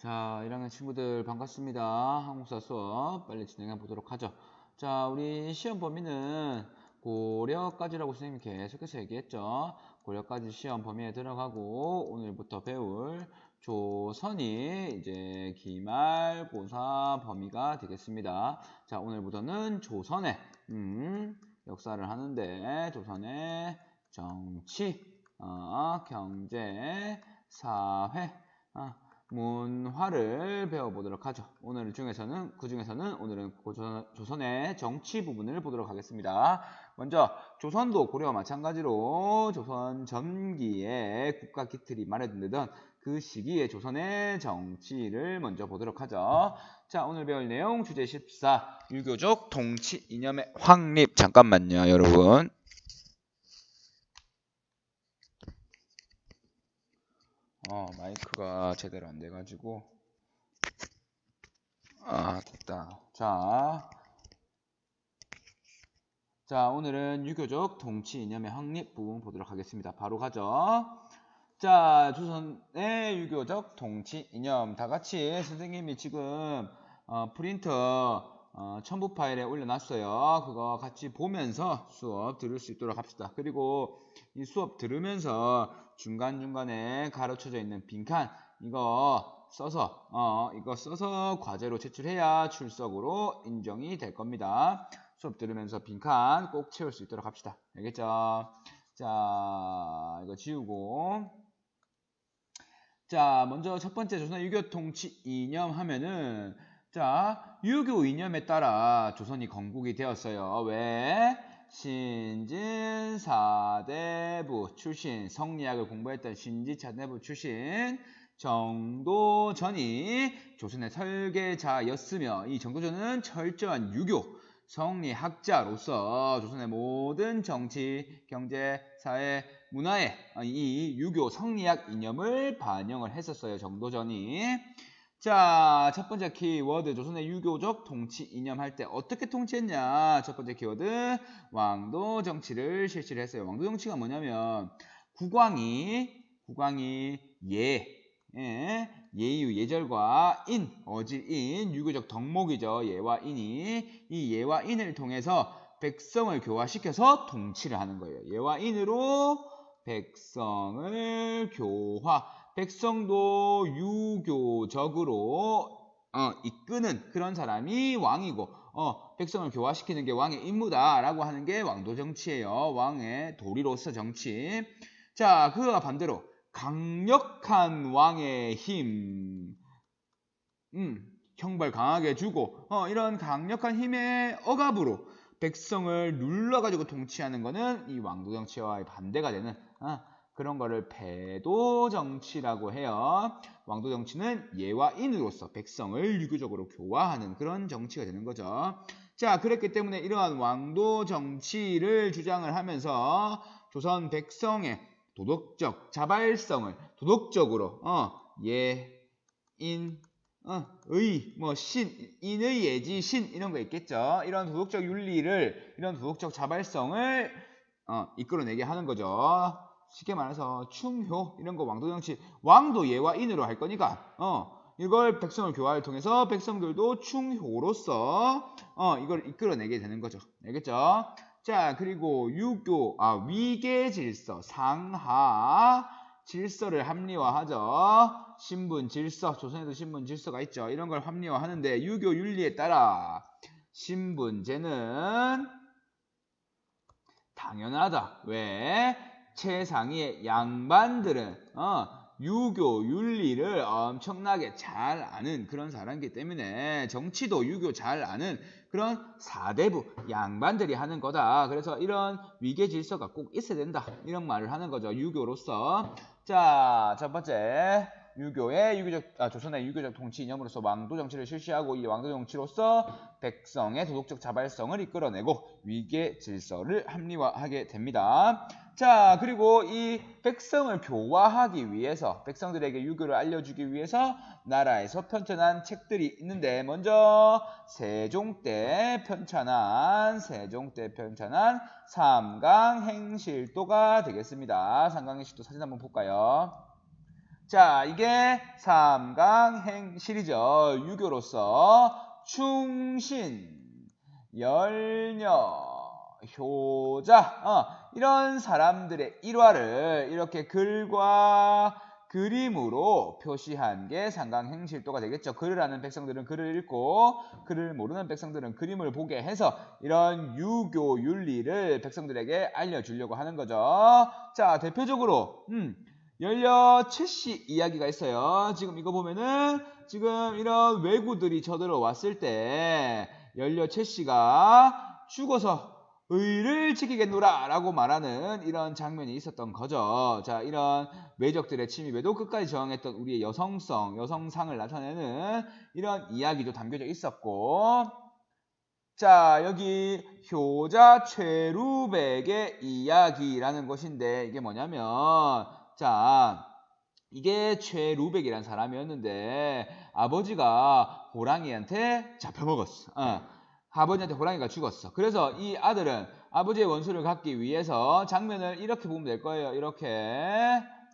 자, 1학년 친구들 반갑습니다. 한국사 수업 빨리 진행해 보도록 하죠. 자, 우리 시험 범위는 고려까지라고 선생님이 계속해서 얘기했죠. 고려까지 시험 범위에 들어가고 오늘부터 배울 조선이 이제 기말고사 범위가 되겠습니다. 자, 오늘부터는 조선의 음, 역사를 하는데 조선의 정치, 어, 경제, 사회, 어, 문화를 배워보도록 하죠. 오늘 중에서는 그 중에서는 오늘은 조선, 조선 의 정치 부분을 보도록 하겠습니다. 먼저 조선도 고려와 마찬가지로 조선 전기에 국가 기틀이 마련되던 그 시기에 조선의 정치를 먼저 보도록 하죠. 자 오늘 배울 내용 주제 14 유교적 통치 이념의 확립 잠깐만요 여러분. 어 마이크가 제대로 안 돼가지고. 아 됐다. 자, 자 오늘은 유교적 통치 이념의 확립 부분 보도록 하겠습니다. 바로 가죠. 자 조선의 유교적 통치 이념. 다 같이 선생님이 지금 어, 프린터 어, 첨부 파일에 올려놨어요. 그거 같이 보면서 수업 들을 수 있도록 합시다. 그리고 이 수업 들으면서 중간중간에 가르쳐져 있는 빈칸 이거 써서 어 이거 써서 과제로 제출해야 출석으로 인정이 될 겁니다. 수업 들으면서 빈칸 꼭 채울 수 있도록 합시다. 알겠죠? 자 이거 지우고 자 먼저 첫 번째 조선 유교 통치 이념 하면은 자 유교 이념에 따라 조선이 건국이 되었어요. 왜? 신진 사대부 출신 성리학을 공부했던 신지 사대부 출신 정도전이 조선의 설계자였으며 이 정도전은 철저한 유교 성리학자로서 조선의 모든 정치, 경제, 사회, 문화에 이 유교 성리학 이념을 반영을 했었어요. 정도전이. 자, 첫 번째 키워드 조선의 유교적 통치 이념할 때 어떻게 통치했냐? 첫 번째 키워드 왕도 정치를 실시를 했어요. 왕도 정치가 뭐냐면 국왕이 국왕이 예, 예 예유 예절과 인 어질인 유교적 덕목이죠. 예와 인이 이 예와 인을 통해서 백성을 교화시켜서 통치를 하는 거예요. 예와 인으로 백성을 교화 백성도 유교적으로 어, 이끄는 그런 사람이 왕이고 어, 백성을 교화시키는 게 왕의 임무다라고 하는 게 왕도 정치예요. 왕의 도리로서 정치. 자, 그와 반대로 강력한 왕의 힘, 음, 형벌 강하게 주고 어, 이런 강력한 힘의 억압으로 백성을 눌러가지고 통치하는 거는 이 왕도 정치와의 반대가 되는 어, 그런 거를 배도 정치라고 해요. 왕도 정치는 예와 인으로서 백성을 유교적으로 교화하는 그런 정치가 되는 거죠. 자, 그랬기 때문에 이러한 왕도 정치를 주장을 하면서 조선 백성의 도덕적 자발성을 도덕적으로 어, 예, 인, 어, 의, 뭐 신, 인의 예지, 신 이런 거 있겠죠. 이런 도덕적 윤리를 이런 도덕적 자발성을 어, 이끌어내게 하는 거죠. 쉽게 말해서 충효 이런 거 왕도 정치 왕도 예와 인으로 할 거니까 어 이걸 백성을 교화를 통해서 백성들도 충효로서 어 이걸 이끌어내게 되는 거죠. 알겠죠? 자 그리고 유교 아 위계 질서 상하 질서를 합리화하죠. 신분 질서 조선에도 신분 질서가 있죠. 이런 걸 합리화하는데 유교 윤리에 따라 신분제는 당연하다. 왜 최상위의 양반들은 어, 유교 윤리를 엄청나게 잘 아는 그런 사람이기 때문에 정치도 유교 잘 아는 그런 사대부 양반들이 하는 거다. 그래서 이런 위계 질서가 꼭 있어야 된다. 이런 말을 하는 거죠. 유교로서. 자, 첫 번째 유교의 유교적 아, 조선의 유교적 통치 이념으로서 왕도 정치를 실시하고 이 왕도 정치로서 백성의 도덕적 자발성을 이끌어내고 위계 질서를 합리화하게 됩니다. 자, 그리고 이 백성을 교화하기 위해서 백성들에게 유교를 알려주기 위해서 나라에서 편찬한 책들이 있는데 먼저 세종 때 편찬한 세종 때 편찬한 삼강 행실도가 되겠습니다. 삼강 행실도 사진 한번 볼까요? 자, 이게 삼강행실이죠. 유교로서 충신, 열녀, 효자, 어, 이런 사람들의 일화를 이렇게 글과 그림으로 표시한 게 상강행실도가 되겠죠. 글을 아는 백성들은 글을 읽고 글을 모르는 백성들은 그림을 보게 해서 이런 유교 윤리를 백성들에게 알려주려고 하는 거죠. 자, 대표적으로 음, 열려 채씨 이야기가 있어요. 지금 이거 보면은 지금 이런 왜구들이 쳐들어 왔을 때 열려 채씨가 죽어서 의를 지키겠노라 라고 말하는 이런 장면이 있었던 거죠. 자, 이런 외적들의 침입에도 끝까지 저항했던 우리의 여성성, 여성상을 나타내는 이런 이야기도 담겨져 있었고 자, 여기 효자 최루백의 이야기라는 것인데 이게 뭐냐면 자, 이게 최루백이라는 사람이었는데 아버지가 호랑이한테 잡혀먹었어. 어. 아버지한테 호랑이가 죽었어. 그래서 이 아들은 아버지의 원수를 갚기 위해서 장면을 이렇게 보면 될 거예요. 이렇게.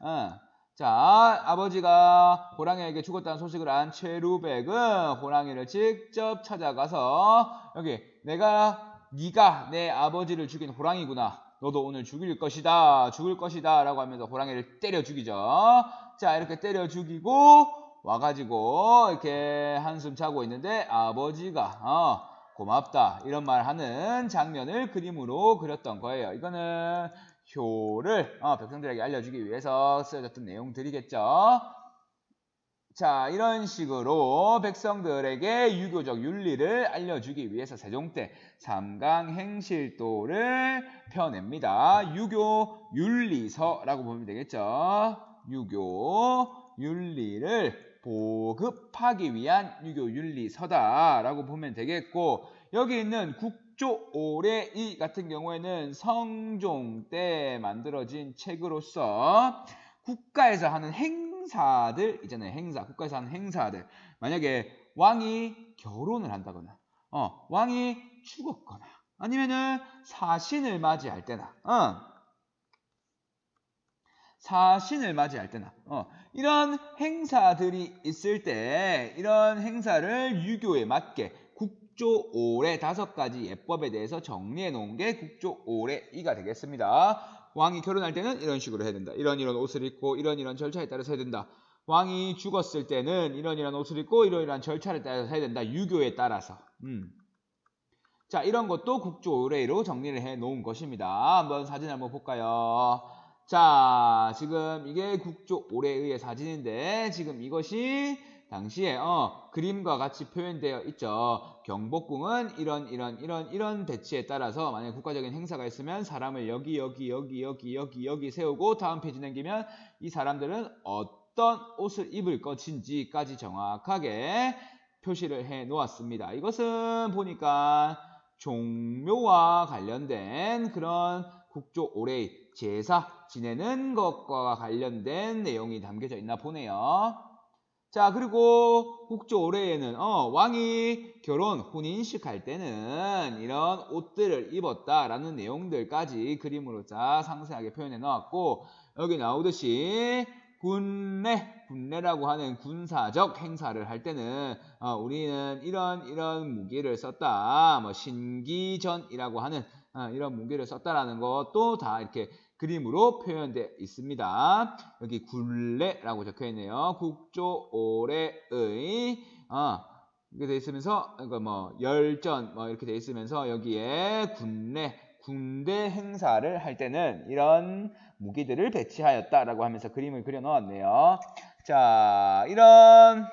어. 자, 아버지가 호랑이에게 죽었다는 소식을 안 최루백은 호랑이를 직접 찾아가서 여기 내가 네가 내 아버지를 죽인 호랑이구나. 너도 오늘 죽일 것이다. 죽을 것이다. 라고 하면서 호랑이를 때려 죽이죠. 자, 이렇게 때려 죽이고 와가지고 이렇게 한숨 자고 있는데 아버지가 어, 고맙다 이런 말 하는 장면을 그림으로 그렸던 거예요. 이거는 효를 어, 백성들에게 알려주기 위해서 쓰여졌던 내용들이겠죠. 자 이런 식으로 백성들에게 유교적 윤리를 알려주기 위해서 세종 때 삼강행실도를 펴냅니다. 유교 윤리서라고 보면 되겠죠. 유교 윤리를 보급하기 위한 유교 윤리서다라고 보면 되겠고 여기 있는 국조 올해이 같은 경우에는 성종 때 만들어진 책으로서 국가에서 하는 행사들 있잖아요. 행사. 국가에서 하는 행사들. 만약에 왕이 결혼을 한다거나 어, 왕이 죽었거나 아니면은 사신을 맞이할 때나 어, 사신을 맞이할 때나 어, 이런 행사들이 있을 때 이런 행사를 유교에 맞게 국조 올해 다섯 가지 예법에 대해서 정리해 놓은 게 국조 올해 이가 되겠습니다. 왕이 결혼할 때는 이런 식으로 해야 된다. 이런 이런 옷을 입고 이런 이런 절차에 따라서 해야 된다. 왕이 죽었을 때는 이런 이런 옷을 입고 이런 이런 절차를 따라서 해야 된다. 유교에 따라서. 음. 자, 이런 것도 국조 올해로 정리를 해 놓은 것입니다. 한번 사진 한번 볼까요? 자, 지금 이게 국조 올해의 사진인데 지금 이것이 당시에 어, 그림과 같이 표현되어 있죠. 경복궁은 이런 이런 이런 이런 배치에 따라서 만약 국가적인 행사가 있으면 사람을 여기 여기 여기 여기 여기 여기 세우고 다음 페이지 넘기면 이 사람들은 어떤 옷을 입을 것인지까지 정확하게 표시를 해 놓았습니다. 이것은 보니까 종묘와 관련된 그런 국조 올해 제사 지내는 것과 관련된 내용이 담겨져 있나 보네요. 자 그리고 국조 올해에는 어, 왕이 결혼 혼인식 할 때는 이런 옷들을 입었다라는 내용들까지 그림으로 자 상세하게 표현해 놓았고 여기 나오듯이 군례, 군례라고 하는 군사적 행사를 할 때는 어, 우리는 이런 이런 무기를 썼다. 뭐 신기전이라고 하는 어, 이런 무기를 썼다라는 것도 다 이렇게 그림으로 표현되어 있습니다. 여기 굴레라고 적혀 있네요. 국조 올해의 어, 이렇게 되어 있으면서 그러니까 뭐 열전 뭐 이렇게 되어 있으면서 여기에 군례 군대 행사를 할 때는 이런 무기들을 배치하였다라고 하면서 그림을 그려 넣었네요. 자, 이런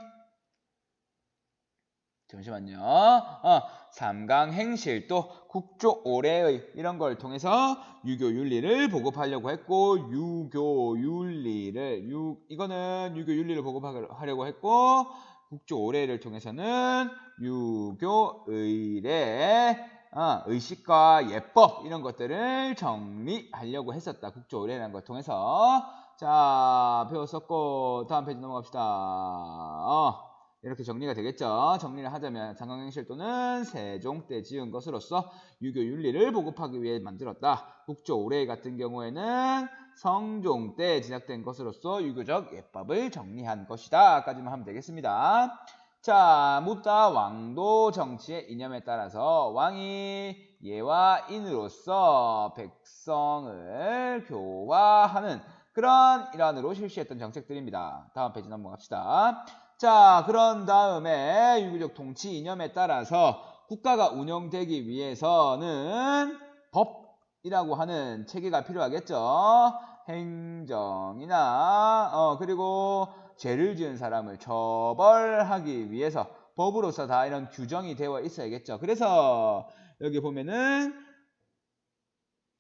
잠시만요. 어, 삼강행실도 국조 올해의 이런 걸 통해서 유교 윤리를 보급하려고 했고 유교 윤리를 유, 이거는 유교 윤리를 보급하려고 했고 국조 올해를 통해서는 유교 의례 어, 의식과 예법 이런 것들을 정리하려고 했었다. 국조 의례라는 걸 통해서 자 배웠었고 다음 페이지 넘어갑시다. 어. 이렇게 정리가 되겠죠. 정리를 하자면 장강행실 또는 세종 때 지은 것으로서 유교 윤리를 보급하기 위해 만들었다. 국조 올해 같은 경우에는 성종 때 제작된 것으로서 유교적 예법을 정리한 것이다. 까지만 하면 되겠습니다. 자, 묻다 왕도 정치의 이념에 따라서 왕이 예와 인으로서 백성을 교화하는 그런 일환으로 실시했던 정책들입니다. 다음 페이지 넘어갑시다. 자, 그런 다음에 유교적 통치 이념에 따라서 국가가 운영되기 위해서는 법이라고 하는 체계가 필요하겠죠. 행정이나 어, 그리고 죄를 지은 사람을 처벌하기 위해서 법으로서 다 이런 규정이 되어 있어야겠죠. 그래서 여기 보면은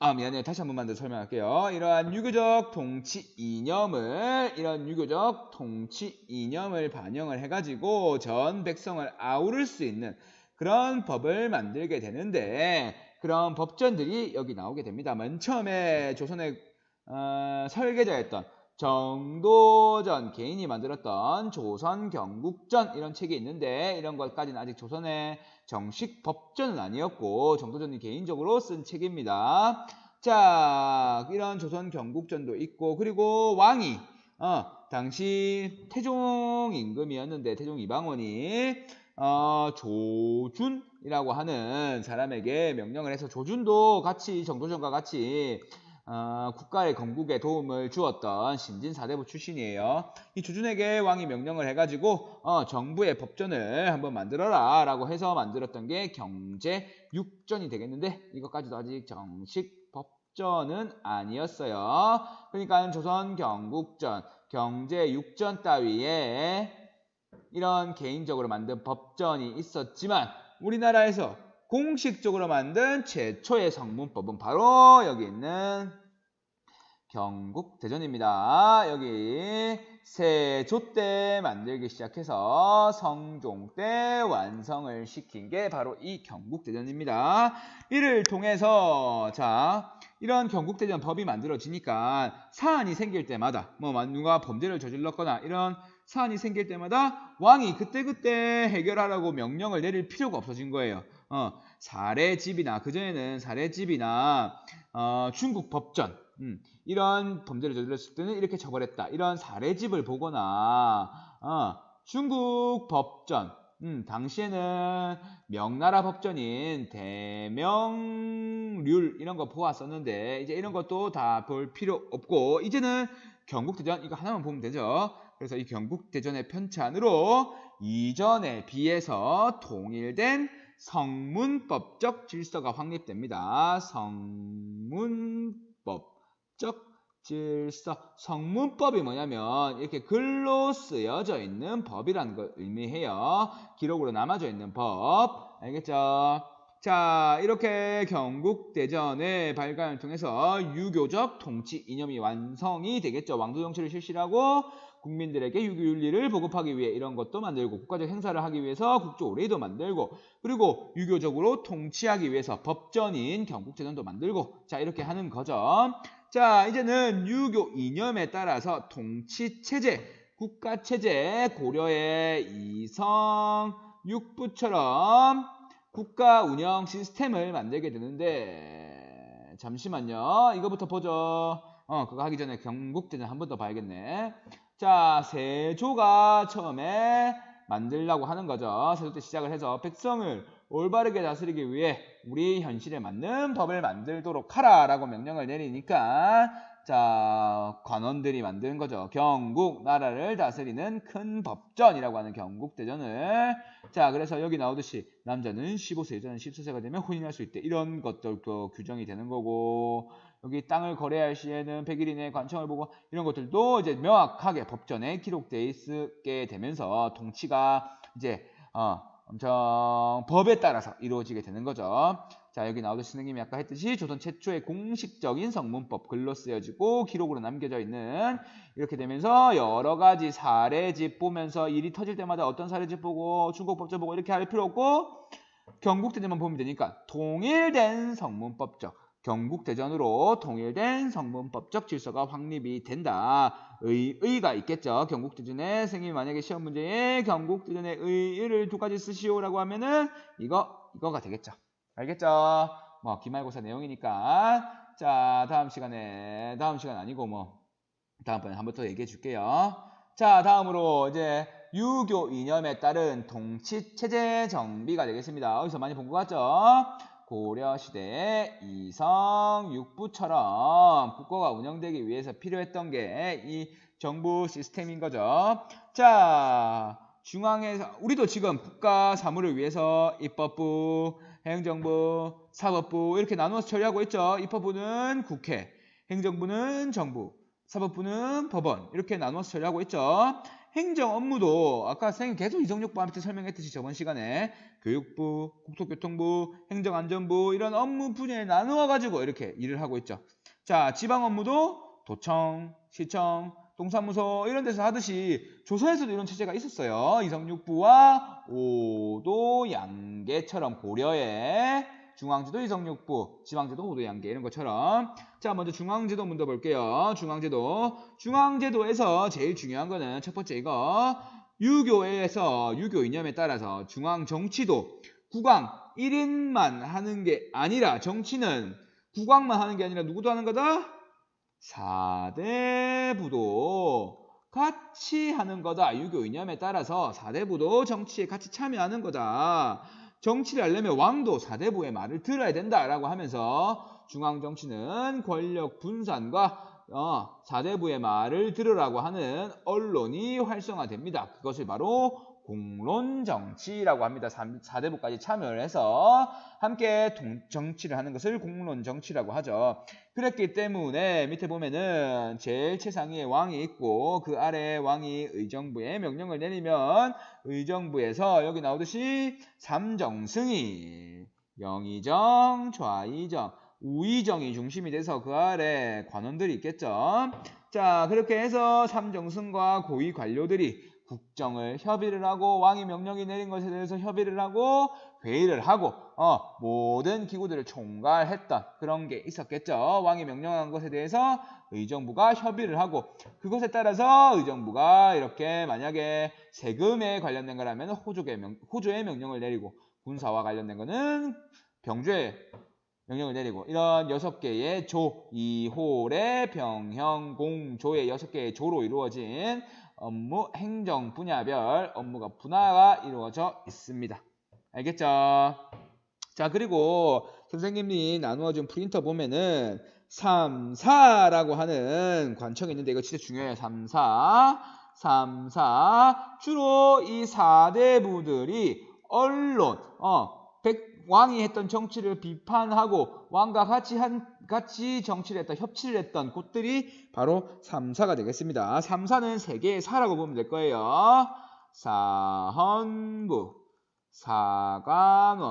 아 미안해요. 다시 한 번만 더 설명할게요. 이러한 유교적 통치 이념을 이런 유교적 통치 이념을 반영을 해가지고 전 백성을 아우를 수 있는 그런 법을 만들게 되는데 그런 법전들이 여기 나오게 됩니다. 맨 처음에 조선의 어, 설계자였던 정도전 개인이 만들었던 조선 경국전 이런 책이 있는데 이런 것까지는 아직 조선의 정식 법전은 아니었고 정도전이 개인적으로 쓴 책입니다. 자 이런 조선 경국전도 있고 그리고 왕이 어, 당시 태종 임금이었는데 태종 이방원이 어, 조준이라고 하는 사람에게 명령을 해서 조준도 같이 정도전과 같이 어, 국가의 건국에 도움을 주었던 신진 사대부 출신이에요. 이 조준에게 왕이 명령을 해가지고 어, 정부의 법전을 한번 만들어라 라고 해서 만들었던 게 경제육전이 되겠는데 이것까지도 아직 정식 법전은 아니었어요. 그러니까 조선 경국전, 경제육전 따위에 이런 개인적으로 만든 법전이 있었지만 우리나라에서 공식적으로 만든 최초의 성문법은 바로 여기 있는 경국 대전입니다. 여기 세조 때 만들기 시작해서 성종 때 완성을 시킨 게 바로 이 경국 대전입니다. 이를 통해서 자 이런 경국 대전 법이 만들어지니까 사안이 생길 때마다 뭐 누가 범죄를 저질렀거나 이런 사안이 생길 때마다 왕이 그때그때 해결하라고 명령을 내릴 필요가 없어진 거예요. 어, 사례집이나 그전에는 사례집이나 어, 중국 법전 음, 이런 범죄를 저질렀을 때는 이렇게 처벌했다. 이런 사례집을 보거나 어, 중국 법전 음, 당시에는 명나라 법전인 대명률 이런 거 보았었는데 이제 이런 것도 다 볼 필요 없고 이제는 경국대전 이거 하나만 보면 되죠. 그래서 이 경국대전의 편찬으로 이전에 비해서 통일된 성문법적 질서가 확립됩니다. 성문법적 질서. 성문법이 뭐냐면 이렇게 글로 쓰여져 있는 법이라는 걸 의미해요. 기록으로 남아져 있는 법. 알겠죠? 자, 이렇게 경국대전의 발간을 통해서 유교적 통치 이념이 완성이 되겠죠. 왕조 정치를 실시하고 국민들에게 유교윤리를 보급하기 위해 이런 것도 만들고 국가적 행사를 하기 위해서 국조 올해도 만들고 그리고 유교적으로 통치하기 위해서 법전인 경국제전도 만들고 자 이렇게 하는 거죠. 자 이제는 유교 이념에 따라서 통치체제 국가체제 고려의 이성 육부처럼 국가 운영 시스템을 만들게 되는데 잠시만요. 이거부터 보죠. 어 그거 하기 전에 경국대전 한 번 더 봐야겠네. 자, 세조가 처음에 만들려고 하는 거죠. 세조 때 시작을 해서 백성을 올바르게 다스리기 위해 우리 현실에 맞는 법을 만들도록 하라라고 명령을 내리니까 자, 관원들이 만든 거죠. 경국, 나라를 다스리는 큰 법전이라고 하는 경국대전을 자, 그래서 여기 나오듯이 남자는 15세, 여자는 14세가 되면 혼인할 수 있대. 이런 것들도 규정이 되는 거고 여기 땅을 거래할 시에는 100일 이내 관청을 보고 이런 것들도 이제 명확하게 법전에 기록되어 있게 되면서 통치가 이제 어, 엄청 법에 따라서 이루어지게 되는 거죠. 자 여기 나오듯이 선생님이 아까 했듯이 조선 최초의 공식적인 성문법 글로 쓰여지고 기록으로 남겨져 있는 이렇게 되면서 여러 가지 사례집 보면서 일이 터질 때마다 어떤 사례집 보고 중국 법전 보고 이렇게 할 필요 없고 경국대전만 보면 되니까 통일된 성문법적 경국대전으로 통일된 성문법적 질서가 확립이 된다. 의, 의가 있겠죠. 경국대전에 선생님이 만약에 시험 문제에 경국대전의 의를 두 가지 쓰시오라고 하면은 이거 이거가 되겠죠. 알겠죠? 뭐 기말고사 내용이니까 자 다음 시간에 다음 시간 아니고 뭐 다음번에 한 번 더 얘기해 줄게요. 자 다음으로 이제 유교 이념에 따른 통치 체제 정비가 되겠습니다. 어디서 많이 본 것 같죠? 고려시대 이성 육부처럼 국가가 운영되기 위해서 필요했던 게 이 정부 시스템인 거죠. 자, 중앙에서 우리도 지금 국가 사무를 위해서 입법부, 행정부, 사법부 이렇게 나누어서 처리하고 있죠. 입법부는 국회, 행정부는 정부, 사법부는 법원 이렇게 나누어서 처리하고 있죠. 행정 업무도 아까 선생님 계속 이성육부 밑에 설명했듯이 저번 시간에 교육부, 국토교통부, 행정안전부 이런 업무 분야에 나누어 가지고 이렇게 일을 하고 있죠. 자, 지방 업무도 도청, 시청, 동사무소 이런 데서 하듯이 조선에서도 이런 체제가 있었어요. 이성육부와 오도 양계처럼 고려에 중앙제도 이성육부, 지방제도 오도 양계 이런 것처럼 자 먼저 중앙제도 문제 볼게요. 중앙제도 중앙제도에서 제일 중요한 거는 첫 번째 이거 유교에서 유교 이념에 따라서 중앙 정치도 국왕 1인만 하는 게 아니라 정치는 국왕만 하는 게 아니라 누구도 하는 거다? 사대부도 같이 하는 거다. 유교 이념에 따라서 사대부도 정치에 같이 참여하는 거다. 정치를 하려면 왕도 사대부의 말을 들어야 된다라고 하면서 중앙 정치는 권력 분산과 어, 사대부의 말을 들으라고 하는 언론이 활성화됩니다. 그것을 바로 공론 정치라고 합니다. 4대부까지 참여를 해서 함께 정치를 하는 것을 공론 정치라고 하죠. 그랬기 때문에 밑에 보면은 제일 최상위에 왕이 있고 그 아래 왕이 의정부에 명령을 내리면 의정부에서 여기 나오듯이 삼정승이 영의정, 좌의정, 우의정이 중심이 돼서 그 아래 관원들이 있겠죠. 자 그렇게 해서 삼정승과 고위 관료들이 국정을 협의를 하고 왕이 명령이 내린 것에 대해서 협의를 하고 회의를 하고 어, 모든 기구들을 총괄했던 그런 게 있었겠죠. 왕이 명령한 것에 대해서 의정부가 협의를 하고 그것에 따라서 의정부가 이렇게 만약에 세금에 관련된 거라면 호조의, 명, 호조의 명령을 내리고 군사와 관련된 거는 병조의 명령을 내리고 이런 여섯 개의 조, 이홀의 병형, 공조의 여섯 개의 조로 이루어진 업무 행정 분야별 업무가 분화가 이루어져 있습니다. 알겠죠? 자 그리고 선생님이 나누어준 프린터 보면은 3, 4라고 하는 관청이 있는데 이거 진짜 중요해요. 3, 4 3, 4 주로 이 4대부들이 언론, 어, 백, 왕이 했던 정치를 비판하고 왕과 같이 한 같이 정치를 했던 협치를 했던 곳들이 바로 3사가 되겠습니다. 3사는 세 개의 사라고 보면 될 거예요. 사헌부, 사관원,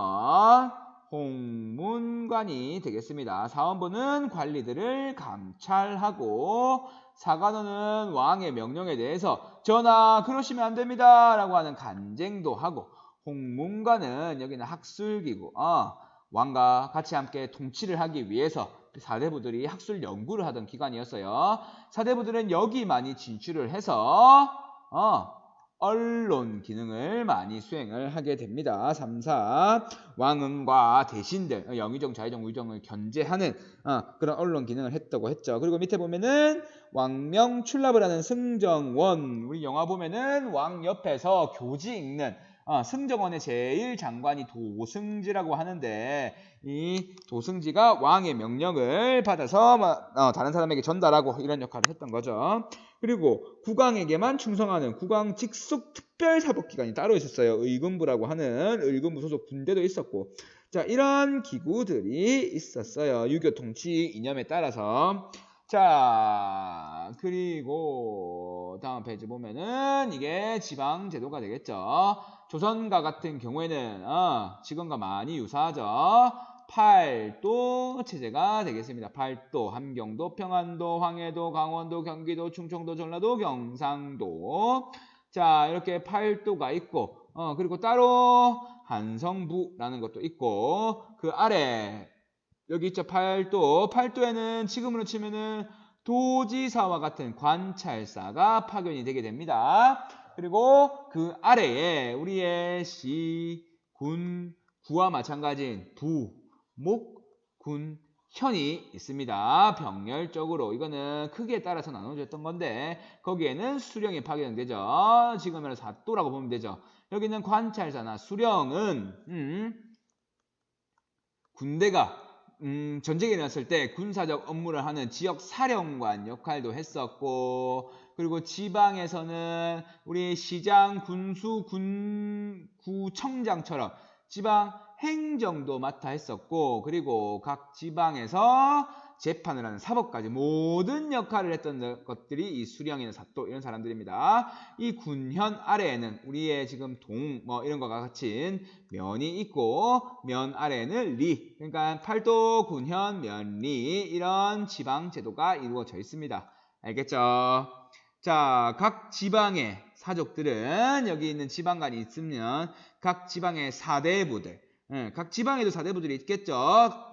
홍문관이 되겠습니다. 사헌부는 관리들을 감찰하고 사관원은 왕의 명령에 대해서 전하 그러시면 안 됩니다 라고 하는 간쟁도 하고 홍문관은 여기는 학술기구 어, 왕과 같이 함께 통치를 하기 위해서 사대부들이 학술 연구를 하던 기관이었어요. 사대부들은 여기 많이 진출을 해서 어, 언론 기능을 많이 수행을 하게 됩니다. 3, 4 왕은과 대신들 영의정, 좌의정, 우의정을 견제하는 어, 그런 언론 기능을 했다고 했죠. 그리고 밑에 보면은 왕명 출납을 하는 승정원 우리 영화 보면은 왕 옆에서 교지 읽는 어, 승정원의 제일 장관이 도승지라고 하는데 이 도승지가 왕의 명령을 받아서 어, 다른 사람에게 전달하고 이런 역할을 했던 거죠. 그리고 국왕에게만 충성하는 국왕 직속 특별 사법 기관이 따로 있었어요. 의금부라고 하는 의금부 소속 군대도 있었고 자 이런 기구들이 있었어요. 유교 통치 이념에 따라서 자 그리고 다음 페이지 보면은 이게 지방 제도가 되겠죠. 조선과 같은 경우에는 어, 지금과 많이 유사하죠. 팔도 체제가 되겠습니다. 팔도, 함경도, 평안도, 황해도, 강원도, 경기도, 충청도, 전라도, 경상도. 자, 이렇게 팔도가 있고, 어, 그리고 따로 한성부라는 것도 있고, 그 아래 여기 있죠 팔도 팔도에는 지금으로 치면은 도지사와 같은 관찰사가 파견이 되게 됩니다. 그리고 그 아래에 우리의 시, 군, 구와 마찬가지인 부, 목, 군, 현이 있습니다. 병렬적으로 이거는 크기에 따라서 나눠졌던 건데 거기에는 수령이 파견되죠. 지금은 사도라고 보면 되죠. 여기는 관찰사나 수령은 음, 군대가 음, 전쟁이 일어났을 때 군사적 업무를 하는 지역 사령관 역할도 했었고 그리고 지방에서는 우리 시장, 군수, 군, 구청장처럼 지방 행정도 맡아 했었고 그리고 각 지방에서 재판을 하는 사법까지 모든 역할을 했던 것들이 이 수령이나 사또 이런 사람들입니다. 이 군현 아래에는 우리의 지금 동 뭐 이런 거가 같이 면이 있고 면 아래에는 리 그러니까 팔도 군현 면 리 이런 지방 제도가 이루어져 있습니다. 알겠죠? 자, 각 지방의 사족들은 여기 있는 지방관이 있으면 각 지방의 사대부들 예, 각 지방에도 사대부들이 있겠죠.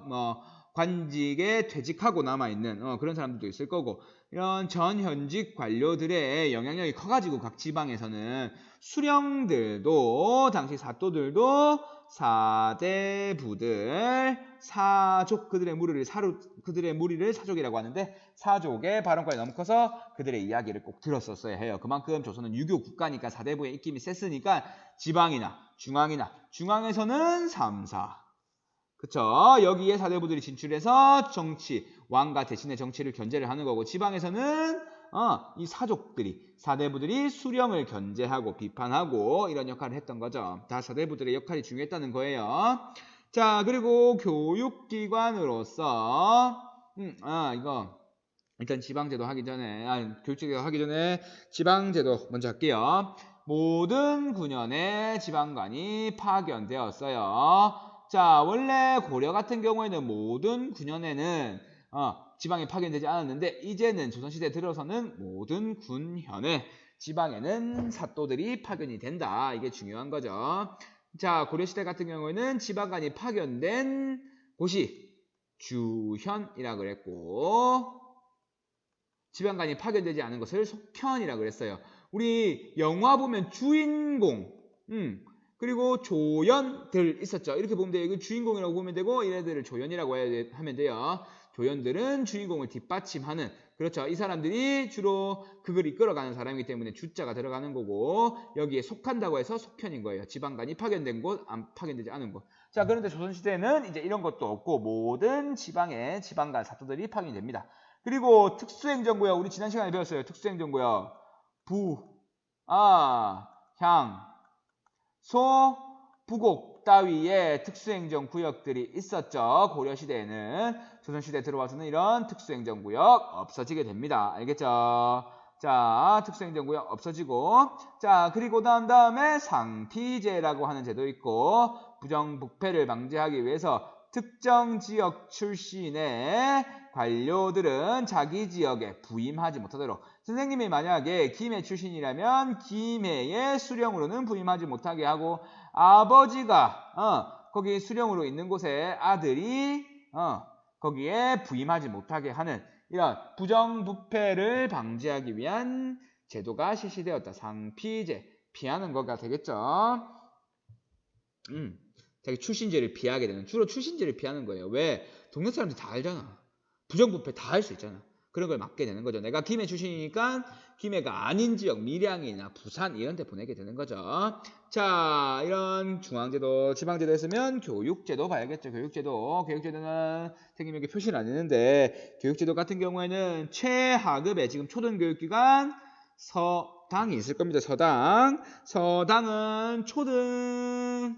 뭐 관직에 퇴직하고 남아 있는 어, 그런 사람들도 있을 거고 이런 전 현직 관료들의 영향력이 커가지고 각 지방에서는 수령들도 당시 사또들도 사대부들 사족 그들의 무리를 사루 그들의 무리를 사족이라고 하는데 사족의 발언권이 너무 커서 그들의 이야기를 꼭 들었었어야 해요. 그만큼 조선은 유교 국가니까 사대부의 입김이 셌으니까 지방이나 중앙이나 중앙에서는 3, 4 그쵸? 여기에 사대부들이 진출해서 정치, 왕과 대신의 정치를 견제를 하는 거고 지방에서는 어, 이 사족들이 사대부들이 수령을 견제하고 비판하고 이런 역할을 했던 거죠. 다 사대부들의 역할이 중요했다는 거예요. 자, 그리고 교육기관으로서 음, 아, 이거 일단 지방제도 하기 전에 아, 교육제도 하기 전에 지방제도 먼저 할게요. 모든 군현에 지방관이 파견되었어요. 자, 원래 고려 같은 경우에는 모든 군현에는 어, 지방에 파견되지 않았는데 이제는 조선시대 들어서는 모든 군현에 지방에는 사또들이 파견이 된다. 이게 중요한 거죠. 자, 고려시대 같은 경우에는 지방관이 파견된 곳이 주현이라 그랬고 지방관이 파견되지 않은 것을 속현이라 그랬어요. 우리 영화 보면 주인공, 음, 그리고 조연들 있었죠. 이렇게 보면 돼요. 이거 주인공이라고 보면 되고 얘네들을 조연이라고 하면 돼요. 조연들은 주인공을 뒷받침하는 그렇죠. 이 사람들이 주로 그걸 이끌어가는 사람이기 때문에 주자가 들어가는 거고 여기에 속한다고 해서 속편인 거예요. 지방간이 파견된 곳, 안 파견되지 않은 곳. 자 그런데 조선시대는 이제 이런 것도 없고 모든 지방에 지방간 사토들이 파견이 됩니다. 그리고 특수행정구역 우리 지난 시간에 배웠어요. 특수행정구역 부, 아, 향, 소, 부곡 따위의 특수행정 구역들이 있었죠. 고려시대에는 조선시대에 들어와서는 이런 특수행정 구역 없어지게 됩니다. 알겠죠? 자, 특수행정 구역 없어지고 자, 그리고 난 다음에 상피제라고 하는 제도 있고 부정부패를 방지하기 위해서 특정 지역 출신의 관료들은 자기 지역에 부임하지 못하도록 선생님이 만약에 김해 출신이라면 김해의 수령으로는 부임하지 못하게 하고 아버지가 어, 거기 수령으로 있는 곳에 아들이 어, 거기에 부임하지 못하게 하는 이런 부정부패를 방지하기 위한 제도가 실시되었다. 상피제 피하는 거가 되겠죠. 음. 자기 출신제를 피하게 되는 주로 출신제를 피하는 거예요. 왜? 동네 사람들이 다 알잖아. 부정부패 다 할 수 있잖아. 그런 걸 막게 되는 거죠. 내가 김해 출신이니까 김해가 아닌 지역 밀양이나 부산 이런 데 보내게 되는 거죠. 자, 이런 중앙제도, 지방제도 했으면 교육제도 봐야겠죠. 교육제도. 교육제도는 여기 표시는 안 했는데 교육제도 같은 경우에는 최하급의 지금 초등교육기관 서당이 있을 겁니다. 서당. 서당은 초등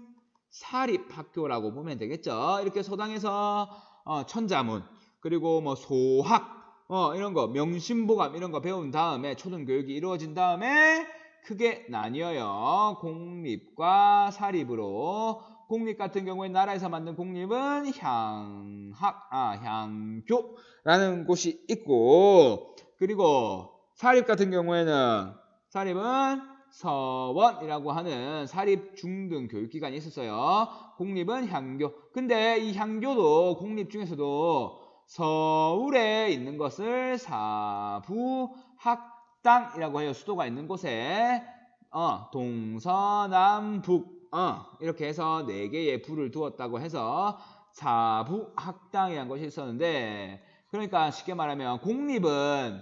사립학교라고 보면 되겠죠. 이렇게 서당에서 어, 천자문 그리고 뭐 소학 어, 이런 거 명심보감 이런 거 배운 다음에 초등교육이 이루어진 다음에 크게 나뉘어요. 공립과 사립으로 공립 같은 경우에 나라에서 만든 공립은 향학, 아, 향교라는 곳이 있고 그리고 사립 같은 경우에는 사립은 서원이라고 하는 사립 중등 교육기관이 있었어요. 공립은 향교. 근데 이 향교도 공립 중에서도 서울에 있는 것을 사부학당이라고 해요. 수도가 있는 곳에 어, 동서남북 어, 이렇게 해서 네 개의 부를 두었다고 해서 사부학당이라는 것이 있었는데 그러니까 쉽게 말하면 공립은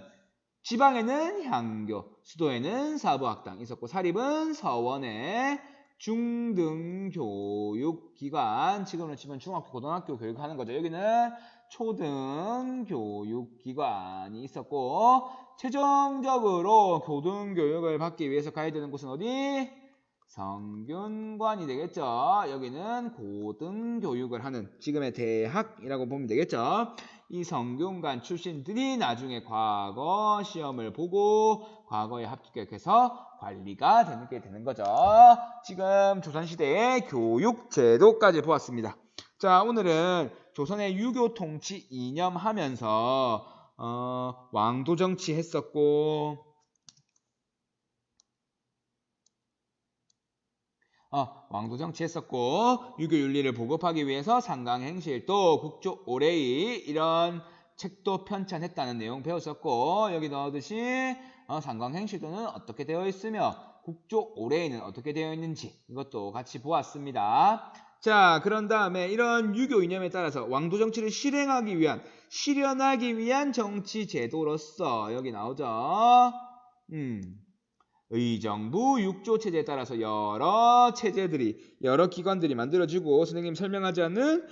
지방에는 향교, 수도에는 사부학당 있었고 사립은 서원에 중등교육기관 지금은 치면 중학교, 고등학교 교육하는 거죠. 여기는 초등교육기관이 있었고 최종적으로 고등교육을 받기 위해서 가야 되는 곳은 어디? 성균관이 되겠죠. 여기는 고등교육을 하는 지금의 대학이라고 보면 되겠죠. 이 성균관 출신들이 나중에 과거 시험을 보고 과거에 합격해서 관리가 되는 게 되는 거죠. 지금 조선시대의 교육제도까지 보았습니다. 자, 오늘은 조선의 유교 통치 이념하면서 어, 왕도 정치 했었고 어, 왕도 정치했었고 유교 윤리를 보급하기 위해서 상강행실 또 국조 오레이 이런 책도 편찬했다는 내용 배웠었고 여기 넣듯이 어, 상강행실도는 어떻게 되어 있으며 국조 오레이는 어떻게 되어 있는지 이것도 같이 보았습니다. 자 그런 다음에 이런 유교 이념에 따라서 왕도 정치를 실행하기 위한 실현하기 위한 정치 제도로서 여기 나오죠. 음. 의정부 6조 체제에 따라서 여러 체제들이 여러 기관들이 만들어지고 선생님 설명하지 않는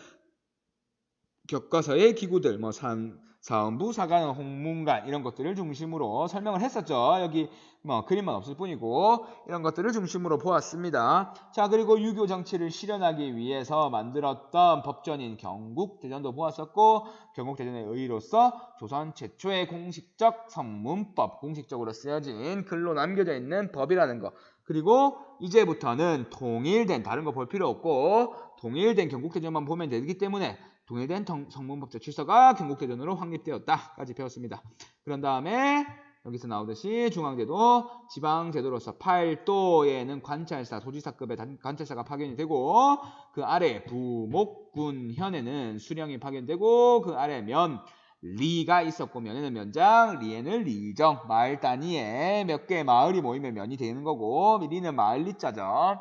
교과서의 기구들 뭐 산, 사원부, 사관, 홍문관 이런 것들을 중심으로 설명을 했었죠. 여기 뭐 그림만 없을 뿐이고 이런 것들을 중심으로 보았습니다. 자 그리고 유교 정치를 실현하기 위해서 만들었던 법전인 경국대전도 보았었고 경국대전의 의의로서 조선 최초의 공식적 성문법 공식적으로 쓰여진 글로 남겨져 있는 법이라는 거 그리고 이제부터는 통일된 다른 거 볼 필요 없고 통일된 경국대전만 보면 되기 때문에 동일된 성문법제 출서가 경국대전으로 확립되었다까지 배웠습니다. 그런 다음에 여기서 나오듯이 중앙제도, 지방제도로서 팔도에는 관찰사, 도지사급의 관찰사가 파견이 되고 그 아래 부목군 현에는 수령이 파견되고 그 아래 면, 리가 있었고 면에는 면장, 리에는 리정, 마을 단위에 몇 개의 마을이 모이면 면이 되는 거고 리는 마을 리자죠.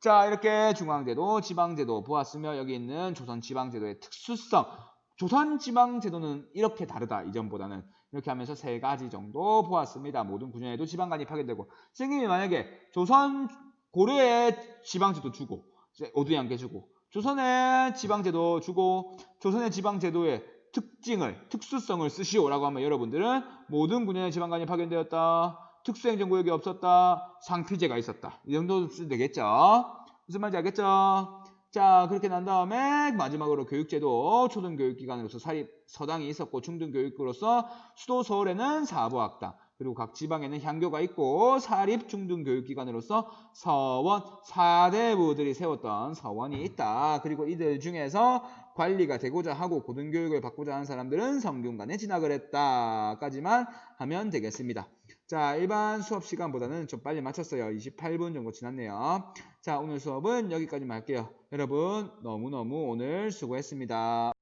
자 이렇게 중앙제도, 지방제도 보았으며 여기 있는 조선지방제도의 특수성 조선지방제도는 이렇게 다르다 이전보다는 이렇게 하면서 세 가지 정도 보았습니다. 모든 구년에도 지방간이 파견되고 선생님이 만약에 조선 고려의 지방제도 주고 오두양계 주고 조선의 지방제도 주고 조선의 지방제도의 특징을 특수성을 쓰시오라고 하면 여러분들은 모든 구년의 지방간이 파견되었다. 특수행정구역이 없었다. 상피제가 있었다. 이 정도 쓰면 되겠죠. 무슨 말인지 알겠죠? 자 그렇게 난 다음에 마지막으로 교육제도 초등교육기관으로서 사립 서당이 있었고 중등교육으로서 수도 서울에는 사부학당 그리고 각 지방에는 향교가 있고 사립 중등교육기관으로서 서원 사대부들이 세웠던 서원이 있다. 그리고 이들 중에서 관리가 되고자 하고 고등교육을 받고자 하는 사람들은 성균관에 진학을 했다까지만 하면 되겠습니다. 자, 일반 수업 시간보다는 좀 빨리 마쳤어요. 28분 정도 지났네요. 자, 오늘 수업은 여기까지만 할게요. 여러분, 너무너무 오늘 수고했습니다.